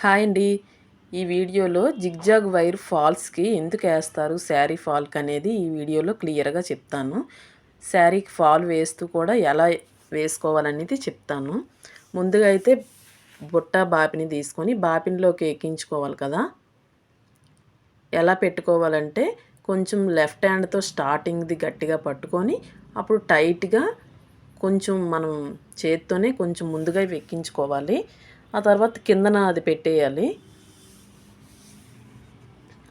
Hi అండి. ఈ వీడియోలో జిగ్జాగ్ వైర్ ఫాల్స్కి ఎందుకు వేస్తారు? శారీ ఫాల్క్ అనేది ఈ వీడియోలో క్లియర్గా చెప్తాను. శారీకి ఫాల్ వేస్తూ కూడా ఎలా వేసుకోవాలనేది చెప్తాను. ముందుగా అయితే బుట్ట బాపిని తీసుకొని బాపిన్లోకి ఎక్కించుకోవాలి కదా. ఎలా పెట్టుకోవాలంటే కొంచెం లెఫ్ట్ హ్యాండ్తో స్టార్టింగ్ది గట్టిగా పట్టుకొని అప్పుడు టైట్గా కొంచెం మనం చేత్తోనే కొంచెం ముందుగా ఎక్కించుకోవాలి. ఆ తర్వాత కిందన అది పెట్టేయాలి.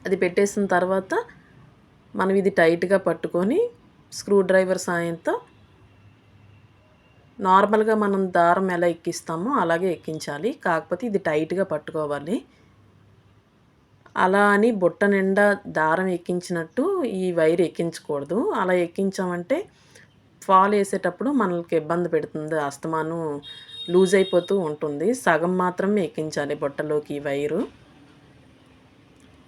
అది పెట్టేసిన తర్వాత మనం ఇది టైట్గా పట్టుకొని స్క్రూ డ్రైవర్ సాయంతో నార్మల్గా మనం దారం ఎలా ఎక్కిస్తామో అలాగే ఎక్కించాలి. కాకపోతే ఇది టైట్గా పట్టుకోవాలి. అలా అని బుట్ట నిండా దారం ఎక్కించినట్టు ఈ వైర్ ఎక్కించకూడదు. అలా ఎక్కించామంటే ఫాల్ వేసేటప్పుడు మనకి ఇబ్బంది పెడుతుంది. అస్తమానం లూజ్ అయిపోతూ ఉంటుంది. సగం మాత్రమే ఎక్కించాలి బుట్టలోకి వైరు.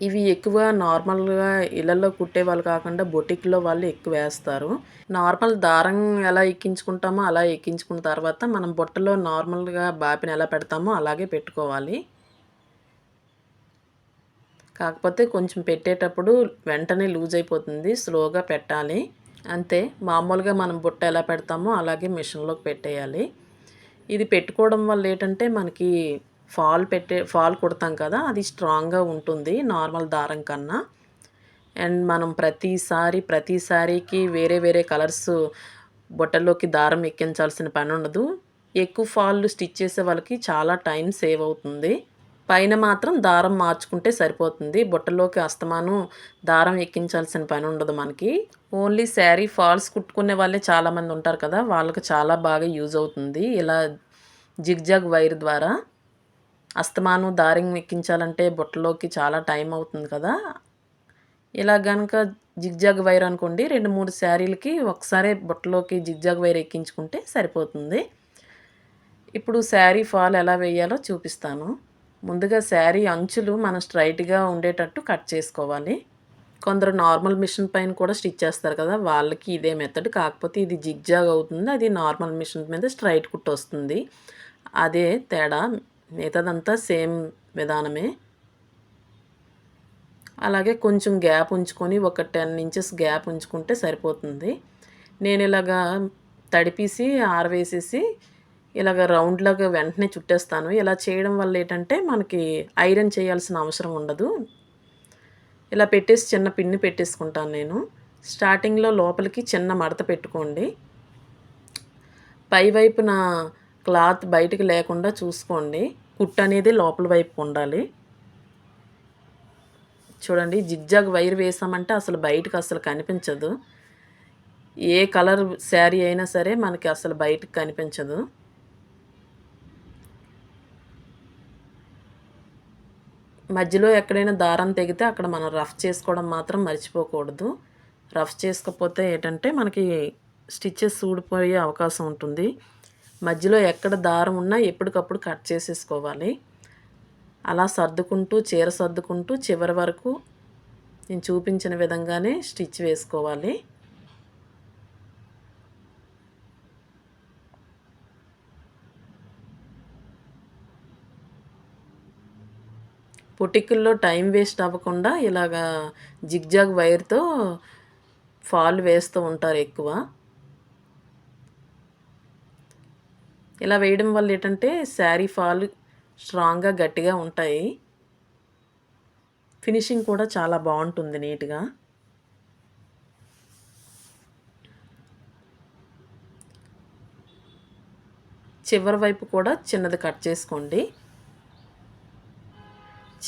ఇవి ఎక్కువ నార్మల్గా ఇళ్ళల్లో కుట్టే వాళ్ళు కాకుండా బొటిక్లో వాళ్ళు ఎక్కువ వేస్తారు. నార్మల్ దారం ఎలా ఎక్కించుకుంటామో అలా ఎక్కించుకున్న తర్వాత మనం బుట్టలో నార్మల్గా బాపిని ఎలా పెడతామో అలాగే పెట్టుకోవాలి. కాకపోతే కొంచెం పెట్టేటప్పుడు వెంటనే లూజ్ అయిపోతుంది. స్లోగా పెట్టాలి. అంతే. మామూలుగా మనం బుట్ట ఎలా పెడతామో అలాగే మిషన్లోకి పెట్టేయాలి. ఇది పెట్టుకోవడం వల్ల ఏంటంటే మనకి ఫాల్ పెట్టే ఫాల్ కుడతాం కదా అది స్ట్రాంగ్గా ఉంటుంది నార్మల్ దారం కన్నా. అండ్ మనం ప్రతిసారి ప్రతిసారికి వేరే వేరే కలర్స్ బుట్టలోకి దారం ఎక్కించాల్సిన పని ఉండదు. ఎక్కువ ఫాల్ స్టిచ్ చేసే వాళ్ళకి చాలా టైం సేవ్ అవుతుంది. పైన మాత్రం దారం మార్చుకుంటే సరిపోతుంది. బుట్టలోకి అస్తమానం దారం ఎక్కించాల్సిన పని ఉండదు మనకి. ఓన్లీ శారీ ఫాల్స్ కుట్టుకునే వాళ్ళే చాలామంది ఉంటారు కదా వాళ్ళకి చాలా బాగా యూజ్ అవుతుంది. ఇలా జిగ్జాగ్ వైర్ ద్వారా అస్తమానం దారం ఎక్కించాలంటే బుట్టలోకి చాలా టైం అవుతుంది కదా. ఇలా కనుక జిగ్జాగ్ వైర్ అనుకోండి రెండు మూడు శారీలకి ఒకసారి బుట్టలోకి జిగ్జాగ్ వైర్ ఎక్కించుకుంటే సరిపోతుంది. ఇప్పుడు శారీ ఫాల్ ఎలా వేయాలో చూపిస్తాను. ముందుగా శారీ అంచులు మనం స్ట్రైట్గా ఉండేటట్టు కట్ చేసుకోవాలి. కొందరు నార్మల్ మిషన్ పైన కూడా స్టిచ్ చేస్తారు కదా వాళ్ళకి ఇదే మెథడ్. కాకపోతే ఇది జిగ్జాగ్ అవుతుంది. అది నార్మల్ మిషన్ మీద స్ట్రైట్ కుట్టు వస్తుంది. అదే తేడా. మిగతాదంతా సేమ్ విధానమే. అలాగే కొంచెం గ్యాప్ ఉంచుకొని ఒక టెన్ ఇంచెస్ గ్యాప్ ఉంచుకుంటే సరిపోతుంది. నేను ఇలాగా తడిపేసి ఆరవేసేసి ఇలాగ రౌండ్లాగా వెంటనే చుట్టేస్తాను. ఇలా చేయడం వల్ల ఏంటంటే మనకి ఐరన్ చేయాల్సిన అవసరం ఉండదు. ఇలా పెట్టేసి చిన్న పిన్ని పెట్టేసుకుంటాను నేను. స్టార్టింగ్లో లోపలికి చిన్న మడత పెట్టుకోండి. పై వైపున క్లాత్ బయటికి లేకుండా చూసుకోండి. కుట్టు అనేది లోపల వైపు ఉండాలి. చూడండి జిగ్జాగ్ వైర్ వేసామంటే అసలు బయటకు అసలు కనిపించదు. ఏ కలర్ శారీ అయినా సరే మనకి అసలు బయటకు కనిపించదు. మధ్యలో ఎక్కడైనా దారం తెగితే అక్కడ మనం రఫ్ చేసుకోవడం మాత్రం మర్చిపోకూడదు. రఫ్ చేసుకోకపోతే ఏంటంటే మనకి స్టిచ్చెస్ ఊడిపోయే అవకాశం ఉంటుంది. మధ్యలో ఎక్కడ దారం ఉన్నా ఎప్పటికప్పుడు కట్ చేసేసుకోవాలి. అలా సర్దుకుంటూ చీర సర్దుకుంటూ చివరి వరకు నేను చూపించిన విధంగానే స్టిచ్ వేసుకోవాలి. పొటికల్లో టైం వేస్ట్ అవ్వకుండా ఇలాగా జిగ్జాగ్ వైర్తో ఫాల్ వేస్తూ ఉంటారు ఎక్కువ. ఇలా వేయడం వల్ల ఏంటంటే శారీ ఫాల్ స్ట్రాంగ్గా గట్టిగా ఉంటాయి. ఫినిషింగ్ కూడా చాలా బాగుంటుంది నీట్గా. చివరి వైపు కూడా చిన్నది కట్ చేసుకోండి.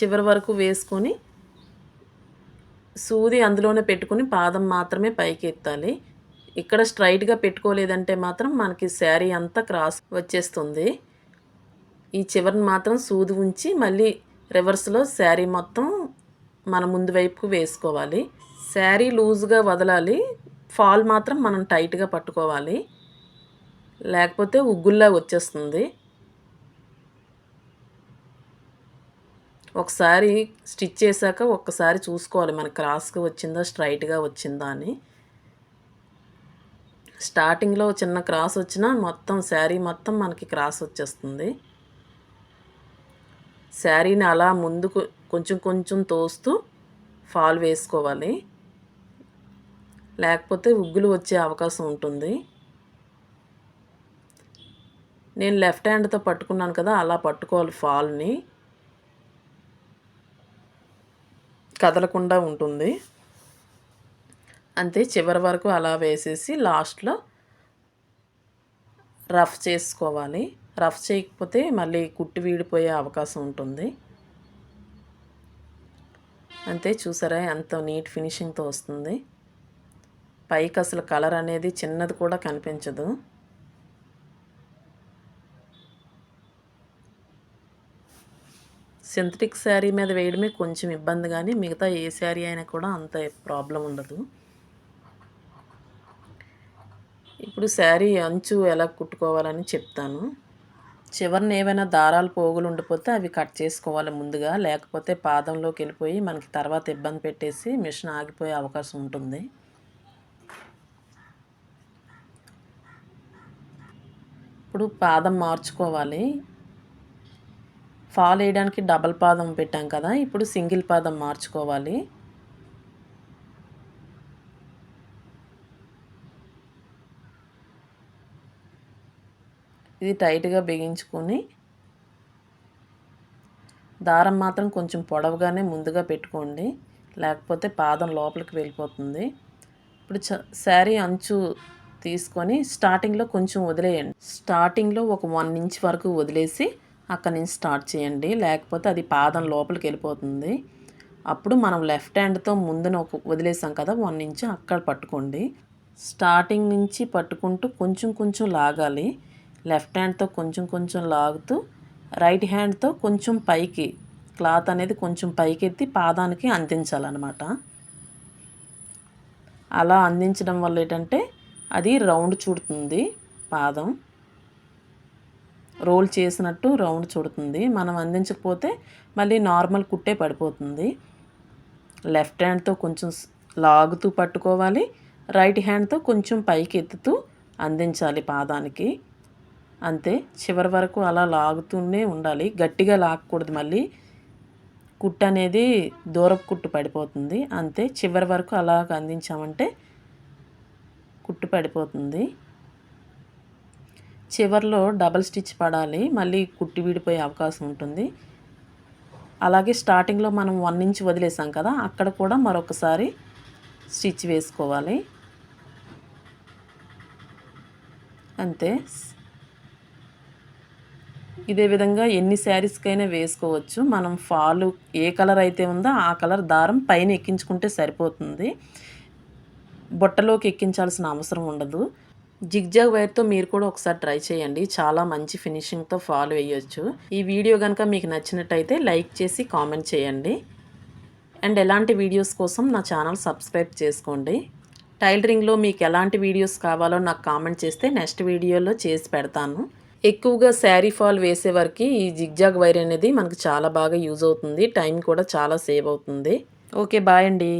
చివరి వరకు వేసుకొని సూది అందులోనే పెట్టుకుని పాదం మాత్రమే పైకి ఎత్తాలి ఇక్కడ స్ట్రైట్గా పెట్టుకోలేదంటే మాత్రం మనకి శారీ అంతా క్రాస్ వచ్చేస్తుంది. ఈ చివరిని మాత్రం సూది ఉంచి మళ్ళీ రివర్స్లో శారీ మొత్తం మన ముందు వైపుకు వేసుకోవాలి. శారీ లూజ్గా వదలాలి. ఫాల్ మాత్రం మనం టైట్గా పట్టుకోవాలి. లేకపోతే ఉగ్గుల్లా వచ్చేస్తుంది. ఒకసారి స్టిచ్ చేశాక ఒక్కసారి చూసుకోవాలి. మన క్రాస్గా వచ్చిందా స్ట్రైట్గా వచ్చిందా అని. స్టార్టింగ్లో చిన్న క్రాస్ వచ్చినా మొత్తం శారీ మొత్తం మనకి క్రాస్ వచ్చేస్తుంది. శారీని అలా ముందుకు కొంచెం కొంచెం తోస్తూ ఫాల్ వేసుకోవాలి. లేకపోతే ఉగ్గులు వచ్చే అవకాశం ఉంటుంది. నేను లెఫ్ట్ హ్యాండ్తో పట్టుకున్నాను కదా అలా పట్టుకోవాలి ఫాల్ని. కదలకుండా ఉంటుంది. అంతే చివరి వరకు అలా వేసేసి లాస్ట్లో రఫ్ చేసుకోవాలి. రఫ్ చేయకపోతే మళ్ళీ కుట్టి వీడిపోయే అవకాశం ఉంటుంది. అంతే చూసారా ఎంత నీట్ ఫినిషింగ్తో వస్తుంది. పైకి అసలు కలర్ అనేది చిన్నది కూడా కనిపించదు. సింథటిక్ శారీ మీద వేయడమే కొంచెం ఇబ్బంది కానీ మిగతా ఏ శారీ అయినా కూడా అంత ప్రాబ్లం ఉండదు. ఇప్పుడు శారీ అంచు ఎలా కుట్టుకోవాలని చెప్తాను. చివరిని ఏవైనా దారాలు పోగులు ఉండిపోతే అవి కట్ చేసుకోవాలి ముందుగా లేకపోతే పాదంలోకి వెళ్ళిపోయి మనకి తర్వాత ఇబ్బంది పెట్టేసి మిషన్ ఆగిపోయే అవకాశం ఉంటుంది. ఇప్పుడు పాదం మార్చుకోవాలి. ఫాల్ వేయడానికి డబల్ పాదం పెట్టాం కదా ఇప్పుడు సింగిల్ పాదం మార్చుకోవాలి. ఇది టైట్గా బిగించుకొని దారం మాత్రం కొంచెం పొడవుగానే ముందుగా పెట్టుకోండి లేకపోతే పాదం లోపలికి వెళ్ళిపోతుంది. ఇప్పుడు చ శారీ అంచు తీసుకొని స్టార్టింగ్లో కొంచెం వదిలేయండి. స్టార్టింగ్లో ఒక వన్ ఇంచ్ వరకు వదిలేసి అక్కడి నుంచి స్టార్ట్ చేయండి. లేకపోతే అది పాదం లోపలికి వెళ్ళిపోతుంది. అప్పుడు మనం లెఫ్ట్ హ్యాండ్తో ముందున ఒక వదిలేసాం కదా వన్ ఇంచ్ అక్కడ పట్టుకోండి. స్టార్టింగ్ నుంచి పట్టుకుంటూ కొంచెం కొంచెం లాగాలి. లెఫ్ట్ హ్యాండ్తో కొంచెం కొంచెం లాగుతూ రైట్ హ్యాండ్తో కొంచెం పైకి క్లాత్ అనేది కొంచెం పైకి ఎత్తి పాదానికి అందించాలన్నమాట. అలా అందించడం వల్ల ఏంటంటే అది రౌండ్ చుడుతుంది పాదం. రోల్ చేసినట్టు రౌండ్ చుడుతుంది. మనం అందించకపోతే మళ్ళీ నార్మల్ కుట్టే పడిపోతుంది. లెఫ్ట్ హ్యాండ్తో కొంచెం లాగుతూ పట్టుకోవాలి. రైట్ హ్యాండ్తో కొంచెం పైకి ఎత్తుతూ అందించాలి పాదానికి. అంతే. చివరి వరకు అలా లాగుతూనే ఉండాలి. గట్టిగా లాగకూడదు మళ్ళీ. కుట్టు అనేది దూరపు కుట్టు పడిపోతుంది. అంతే. చివరి వరకు అలాగ అందించామంటే కుట్టు పడిపోతుంది. చివరిలో డబల్ స్టిచ్ పడాలి మళ్ళీ కుట్టి విడిపోయే అవకాశం ఉంటుంది. అలాగే స్టార్టింగ్లో మనం వన్ ఇంచ్ వదిలేసాం కదా అక్కడ కూడా మరొకసారి స్టిచ్ వేసుకోవాలి. అంతే. ఇదే విధంగా ఎన్ని శారీస్కైనా వేసుకోవచ్చు. మనం ఫాలు ఏ కలర్ అయితే ఉందో ఆ కలర్ దారం పైన ఎక్కించుకుంటే సరిపోతుంది. బుట్టలోకి ఎక్కించాల్సిన అవసరం ఉండదు. జిగ్జాగ్ వైర్తో మీరు కూడా ఒకసారి ట్రై చేయండి. చాలా మంచి ఫినిషింగ్తో ఫాలో వేయొచ్చు ఈ వీడియో కనుక మీకు నచ్చినట్టయితే లైక్ చేసి కామెంట్ చేయండి. అండ్ ఎలాంటి వీడియోస్ కోసం నా ఛానల్ సబ్స్క్రైబ్ చేసుకోండి. టైలరింగ్లో మీకు ఎలాంటి వీడియోస్ కావాలో నాకు కామెంట్ చేస్తే నెక్స్ట్ వీడియోలో చేసి పెడతాను. ఎక్కువగా శారీ ఫాల్ వేసే వరకు ఈ జిగ్జాగ్ వైర్ అనేది మనకు చాలా బాగా యూజ్ అవుతుంది. టైం కూడా చాలా సేవ్ అవుతుంది. ఓకే బాయ్ అండి.